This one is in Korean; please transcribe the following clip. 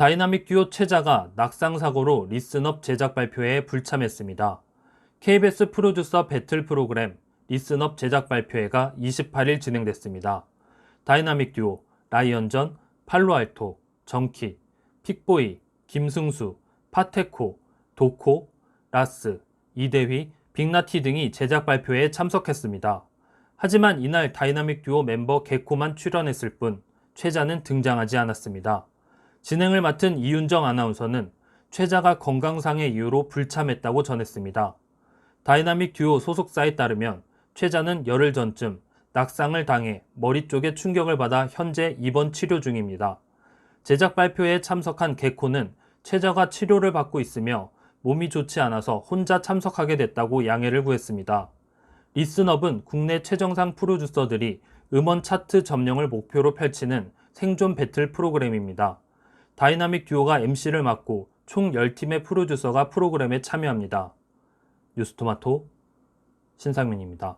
다이나믹 듀오 최자가 낙상사고로 리슨업 제작 발표회에 불참했습니다. KBS 프로듀서 배틀 프로그램 리슨업 제작 발표회가 28일 진행됐습니다. 다이나믹 듀오, 라이언전, 팔로알토, 정키, 픽보이, 김승수, 파테코, 도코, 라스, 이대휘, 빅나티 등이 제작 발표회에 참석했습니다. 하지만 이날 다이나믹 듀오 멤버 개코만 출연했을 뿐 최자는 등장하지 않았습니다. 진행을 맡은 이윤정 아나운서는 최자가 건강상의 이유로 불참했다고 전했습니다. 다이나믹 듀오 소속사에 따르면 최자는 열흘 전쯤 낙상을 당해 머리 쪽에 충격을 받아 현재 입원 치료 중입니다. 제작 발표에 참석한 개코는 최자가 치료를 받고 있으며 몸이 좋지 않아서 혼자 참석하게 됐다고 양해를 구했습니다. 리슨업은 국내 최정상 프로듀서들이 음원 차트 점령을 목표로 펼치는 생존 배틀 프로그램입니다. 다이나믹 듀오가 MC를 맡고 총 10팀의 프로듀서가 프로그램에 참여합니다. 뉴스토마토 신상민입니다.